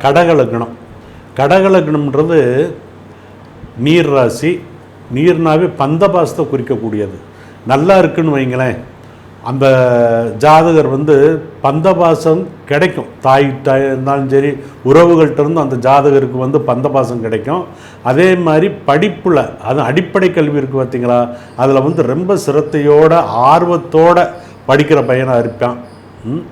கடகலக்னம் கடகலக்னம்ன்றது நீர் ராசி நீர்னாவே பந்தபாசத்தை குறிக்கக்கூடியது. நல்லா இருக்குன்னு வைங்களேன். அந்த ஜாதகர் வந்து பந்தபாசம் கிடைக்கும். தாய் தாய் இருந்தாலும் சரி உறவுகள்கிட்ட இருந்து அந்த ஜாதகருக்கு வந்து பந்தபாசம் கிடைக்கும். அதே மாதிரி படிப்பில் அது அடிப்படை கல்வி இருக்குது பார்த்தீங்களா? அதில் வந்து ரொம்ப சிரத்தையோட ஆர்வத்தோட படிக்கிற பையனாக இருப்பான். ம்.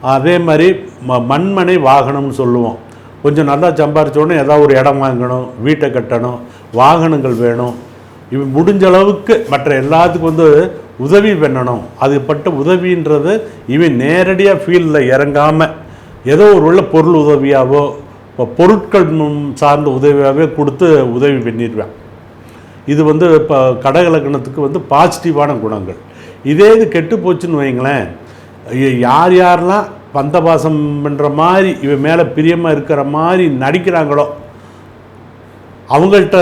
அதே மாதிரி ம மண்மனை வாகனம்னு சொல்லுவோம். கொஞ்சம் நல்லா சம்பாரிச்ச ஏதாவது ஒரு இடம் வாங்கணும் வீட்டை கட்டணும் வாகனங்கள் வேணும். இவன் முடிஞ்ச அளவுக்கு மற்ற எல்லாத்துக்கும் வந்து உதவி பண்ணணும். அதுப்பட்ட உதவின்றது இவன் நேரடியாக ஃபீல்டில் இறங்காமல் ஏதோ ஒரு உள்ள பொருள் உதவியாவோ இப்போ பொருட்கள் சார்ந்த உதவியாகவே கொடுத்து உதவி பண்ணிடுவேன். இது வந்து இப்போ கடகலக்கணத்துக்கு வந்து பாசிட்டிவான குணங்கள். இதே இது கெட்டு போச்சுன்னு வைங்களேன் யார் யாரெல்லாம் பந்தபாசம் பண்ணுற மாதிரி இவன் மேலே பிரியமாக இருக்கிற மாதிரி நடிக்கிறாங்களோ அவங்கள்ட்ட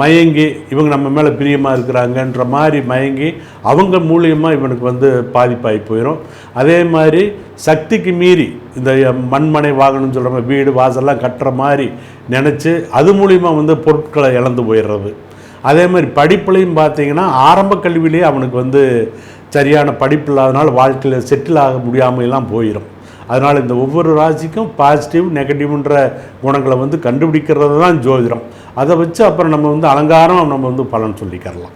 மயங்கி இவங்க நம்ம மேலே பிரியமாக இருக்கிறாங்கன்ற மாதிரி மயங்கி அவங்க மூலியமாக இவனுக்கு வந்து பாதிப்பாகி போயிடும் அதே மாதிரி சக்திக்கு மீறி இந்த மண்மனை வாகனம் சொல்கிற மாதிரி வீடு வாசல்லாம் கட்டுற மாதிரி நினச்சி அது மூலிமா வந்து பொருட்களை இழந்து போயிடுறது. அதே மாதிரி படிப்புலையும் பார்த்தீங்கன்னா ஆரம்ப கல்வியிலேயே அவனுக்கு வந்து சரியான படிப்பு இல்லாதனால வாழ்க்கையில் செட்டில் ஆக முடியாமல் எல்லாம் போயிடும் அதனால் இந்த ஒவ்வொரு ராசிக்கும் பாசிட்டிவ் நெகட்டிவ்ன்ற குணங்களை வந்து கண்டுபிடிக்கிறது தான் ஜோதிடம். அதை வச்சு அப்புறம் நம்ம வந்து அலங்காரம் நம்ம வந்து பலன் சொல்லிக்கிறலாம்